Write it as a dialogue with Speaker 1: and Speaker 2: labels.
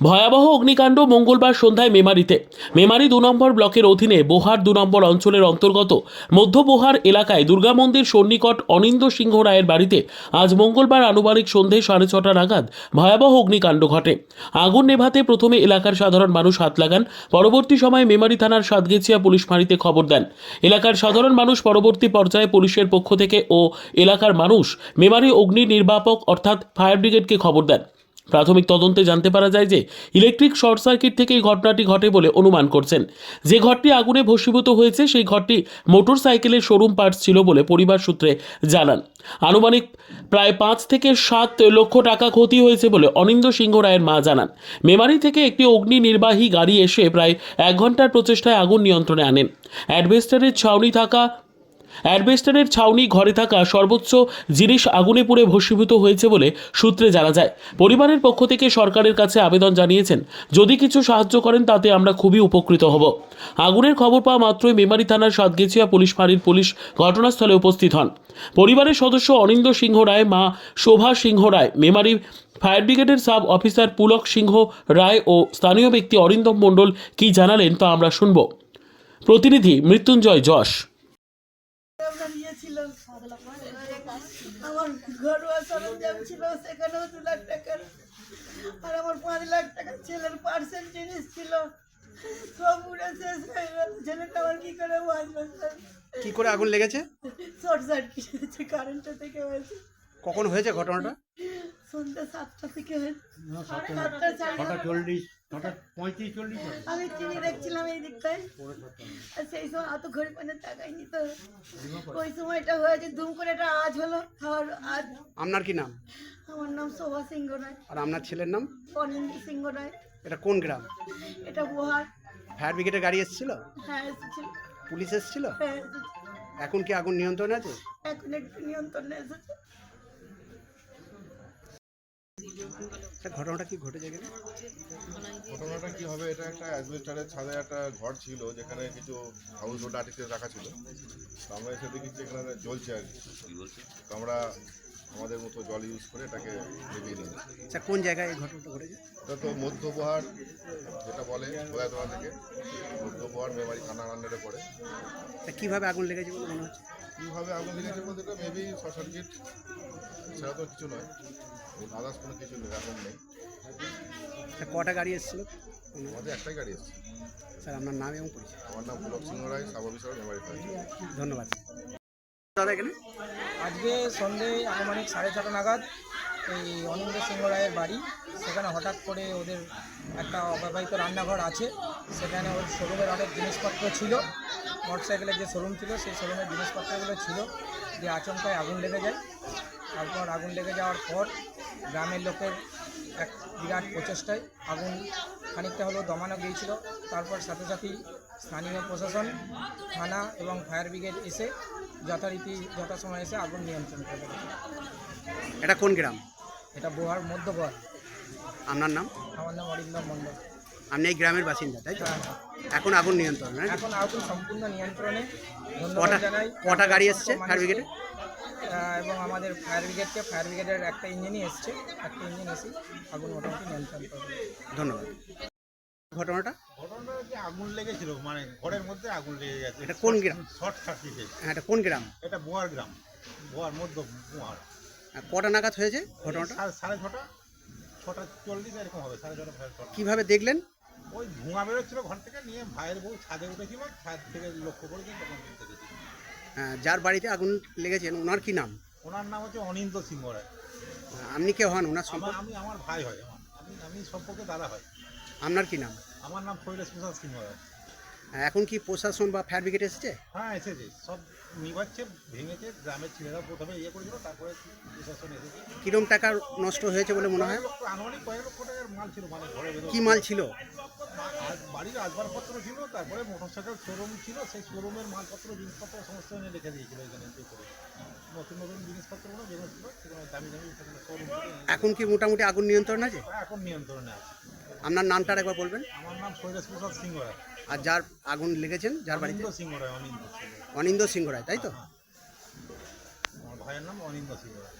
Speaker 1: ভয়াবহ অগ্নিকাণ্ড মঙ্গলবার সন্ধ্যায় মেমারিতে। মেমারি দু নম্বর ব্লকের অধীনে বোহার দু নম্বর অঞ্চলের অন্তর্গত মধ্য বোহার এলাকায় দুর্গা মন্দির সন্নিকট অনিন্দ সিংহ রায়ের বাড়িতে আজ মঙ্গলবার আনুমানিক সন্ধে সাড়ে ছটা নাগাদ ভয়াবহ অগ্নিকাণ্ড ঘটে। আগুন নেভাতে প্রথমে এলাকার সাধারণ মানুষ হাত লাগান, পরবর্তী সময়ে মেমারি থানার সাতগেছিয়া পুলিশ ফাঁড়িতে খবর দেন। এলাকার সাধারণ মানুষ পরবর্তী পর্যায়ে পুলিশের পক্ষ থেকে ও এলাকার মানুষ মেমারি অগ্নি নির্বাপক অর্থাৎ ফায়ার ব্রিগেডকে খবর দেন। প্রাথমিক তদন্তে জানতে পারা যায় যে ইলেকট্রিক শর্ট সার্কিট থেকে এই ঘটনাটি ঘটে বলে অনুমান করছেন। যে ঘরটি আগুনে ভস্মীভূত হয়েছে, সেই ঘরটি মোটর সাইকেলের শোরুম পার্টস ছিল বলে পরিবার সূত্রে জানান। আনুমানিক প্রায় পাঁচ থেকে সাত লক্ষ টাকা ক্ষতি হয়েছে বলে অনিন্দ সিংহ রায়ের মা জানান। মেমারি থেকে একটি অগ্নি নির্বাহী গাড়ি এসে প্রায় এক ঘণ্টার প্রচেষ্টায় আগুন নিয়ন্ত্রণে আনেন। অ্যাডভেস্টারের ছাউনি থাকা অ্যাডবেস্টারের ছাউনি ঘরে থাকা সর্বোচ্চ জিনিস আগুনে পুড়ে ভস্মীভূত হয়েছে বলে সূত্রে জানা যায়। পরিবারের পক্ষ থেকে সরকারের কাছে আবেদন জানিয়েছেন, যদি কিছু সাহায্য করেন তাতে আমরা খুবই উপকৃত হব। আগুনের খবর পাওয়া মাত্রই মেমারি থানার সাতগেছিয়া পুলিশ ফাঁড়ির পুলিশ ঘটনাস্থলে উপস্থিত হন। পরিবারের সদস্য অনিন্দ সিংহ রায়, মা শোভা সিংহ রায় মেমারি ফায়ার ব্রিগেডের সাব অফিসার পুলক সিংহ রায় ও স্থানীয় ব্যক্তি অরিন্দম মণ্ডল কী জানালেন তা আমরা শুনব। প্রতিনিধি মৃত্যুঞ্জয় যশ।
Speaker 2: আমার ঘরোয়া সরঞ্জাম ছিল সেখানেও দু লাখ টাকার। আর আমার পাঁচ লাখ টাকা ছেলের পার্সেল জিনিস ছিল। সব উড়ে শেষ হয়ে গেল। ছেলেটা আমার কি করে বাঁচবে?
Speaker 3: কি করে আগুন লেগেছে?
Speaker 2: শর্ট সার্কিট হয়েছে কারেন্টটা থেকে হয়েছে।
Speaker 3: কখন হয়েছে ঘটনাটা?
Speaker 2: সন্ধ্যা সাতটা থেকে হয়েছে। সাতটা
Speaker 4: চল্লিশ ছটা পঁয়ত্রিশ চল্লিশ
Speaker 2: আমি টিভি দেখছিলাম এই দিকটায়। আর সেই সময় অত ঘড়ি পানে তাকাইনি তো। ওই সময়টা হয়েছে দুম করে একটা আজ হলো খাওয়ার আজ
Speaker 3: আপনার কি নাম?
Speaker 2: আমার নাম শোভা সিংহ রায়।
Speaker 3: আর আপনার ছেলের নাম?
Speaker 2: অনিন্দ সিংহ রায়।
Speaker 3: এটা কোন গ্রাম?
Speaker 2: এটা বুহার
Speaker 3: ফায়ার ব্রিগেডের গাড়ি এসেছিল?
Speaker 2: হ্যাঁ এসেছিল।
Speaker 3: পুলিশ এসেছিল?
Speaker 2: হ্যাঁ
Speaker 3: এখন কি আগুন নিয়ন্ত্রণে আছে?
Speaker 2: এখন একটু নিয়ন্ত্রণে এসেছে।
Speaker 3: ঘটনাটা কি
Speaker 5: ঘটনাটা হবে? এটা একটা অ্যাডভেস্টারের ছাদে একটা ঘর ছিল যেখানে কিছু হাউস হোল্ড আর্টিকেল রাখা ছিল। তো আমরা এসে দেখি এখানে জ্বলছে আর কি। আমরা আমাদের মতো জল ইউজ করে এটাকে নিভিয়ে নিই
Speaker 3: আচ্ছা কোন জায়গায় এই ঘটনাটা ঘটেছে?
Speaker 5: এটা তো মধ্যবহার যেটা বলে বোয়াতোয়া থেকে মধ্যবহার মেমারি থানার আন্ডারে পড়ে।
Speaker 3: তা কীভাবে আগুন লেগেছে বলে মনে হচ্ছে?
Speaker 5: কীভাবে আগুন লেগেছে বলতে এটা মেবি শর্ট সার্কিট সেটা তো কিছু নয়। আদার্স কোনো কিছু নেই এখন নেই।
Speaker 3: কটা গাড়ি এসেছিল?
Speaker 5: আমাদের একটাই গাড়ি এসছে।
Speaker 3: স্যার আপনার নাম এবং পরিচয়?
Speaker 5: আমার নাম পুলক সিংহ রায় সাব অফিসার
Speaker 3: ধন্যবাদ। দাদা এখানে?
Speaker 6: আজকে সন্ধে আনুমানিক সাড়ে ছটা নাগাদ এই অনিন্দ সিংহ রায়ের বাড়ি। সেখানে হঠাৎ করে ওদের একটা অব্যবহৃত রান্নাঘর আছে। সেখানে ওর শোরুমের অনেক জিনিসপত্র ছিল। মোটরসাইকেলের যে শোরুম ছিল সেই শোরুমের জিনিসপত্রগুলো ছিল যে আচমকায় আগুন লেগে যায়। তারপর আগুন লেগে যাওয়ার পর গ্রামের লোকের এক বিরাট প্রচেষ্টায় আগুন খানিকটা হলেও দমানো গিয়েছিল। তারপর সাথে সাথেই স্থানীয় প্রশাসন থানা এবং ফায়ার ব্রিগেড এসে যথারীতি যথাসময় এসে আগুন নিয়ন্ত্রণ করে।
Speaker 3: এটা কোন গ্রাম?
Speaker 6: এটা বোহার মধ্যবর
Speaker 3: আপনার নাম?
Speaker 6: আমার নাম অরিন্দম মণ্ডল।
Speaker 3: আপনি এই গ্রামের বাসিন্দা তাই তো? এখন আগুন নিয়ন্ত্রণ হ্যাঁ
Speaker 6: এখন আগুন সম্পূর্ণ নিয়ন্ত্রণে।
Speaker 3: কটা
Speaker 6: ধন্যবাদ
Speaker 3: কটা গাড়ি এসছে ফায়ার ব্রিগেডে
Speaker 6: এবং আমাদের ফায়ার ব্রিগেডকে ফায়ার ব্রিগেডের একটা ইঞ্জিনই এসছে। একটা ইঞ্জিন এসে আগুন মোটামুটি নিয়ন্ত্রণ করবে।
Speaker 3: ধন্যবাদ। ঘটনাটা?
Speaker 4: ঘটনাটা হচ্ছে আগুন লেগেছিল মানে ঘরের মধ্যে আগুন লেগে গেছে।
Speaker 3: এটা কোন গ্রাম?
Speaker 4: শর্ট সার্কিটে।
Speaker 3: হ্যাঁ এটা কোন গ্রাম?
Speaker 4: এটা বোয়ার গ্রাম। বোয়ার মধ্য বোয়ার।
Speaker 3: আর কটা নাগাদ হয়েছে ঘটনাটা?
Speaker 4: সাড়ে সাড়ে ছটা? ছটা চল্লিশ এরকম হবে সাড়ে ছটা সাড়ে ছটা।
Speaker 3: কীভাবে দেখলেন?
Speaker 4: ওই ধোঁয়া বেরোচ্ছিল ঘর থেকে নিয়ে ভাইয়ের বউ ছাদে উঠেছিল ছাদ থেকে লক্ষ্য করেছি তখন দেখেছি
Speaker 3: হ্যাঁ, যার বাড়িতে আগুন লেগেছেন ওনার কি নাম?
Speaker 4: ওনার নাম হচ্ছে অনিন্দ সিংহ রায়।
Speaker 3: আপনি কে হন? ওনার সম্পর্ক?
Speaker 4: আমি আমার ভাই হয়। আমি আমি সম্পর্কে দাদা হয়।
Speaker 3: আপনার কি নাম?
Speaker 4: আমার নাম শৈলেশ প্রসাদ সিংহ রায়।
Speaker 3: এখন কি প্রশাসন বা ফায়ার ব্রিগেড এসেছে?
Speaker 4: হ্যাঁ এসেছে। সব নিবাচ্ছে ভেঙেছে গ্রামের ছেলেরা প্রথমে ইয়ে করেছিল তারপরে প্রশাসন এসেছে।
Speaker 3: কিরম টাকা নষ্ট হয়েছে বলে মনে হয়?
Speaker 4: আনুমানিক কয়েক লক্ষ টাকার মাল ছিল মানে ঘরে
Speaker 3: কি মাল ছিল?
Speaker 4: আর বাড়ির আসবাবপত্র ছিল তারপরে মোটরসাইকেল শোরুম ছিল সেই শোরুমের মালপত্র জিনিসপত্র সমস্ত এনে রেখে দিয়েছিল এখানে পে করে। নতুন নতুন জিনিসপত্রগুলো যেগুলো ছিল সেগুলো দামি দামি শোরুম
Speaker 3: এখন কি মোটামুটি আগুন নিয়ন্ত্রণ আছে?
Speaker 4: এখন নিয়ন্ত্রণে আছে।
Speaker 3: আপনার নামটা একবার বলবেন?
Speaker 4: আমার নাম শৈলেশ প্রসাদ সিংহ রায়
Speaker 3: আর যার আগুন লেগেছেন যার বাড়িতে?
Speaker 4: রায় অনিন্দ সিংহ
Speaker 3: অনিন্দ সিংহ রায় তাই তো?
Speaker 4: আমার ভাইয়ের নাম অনিন্দ সিংহ রায়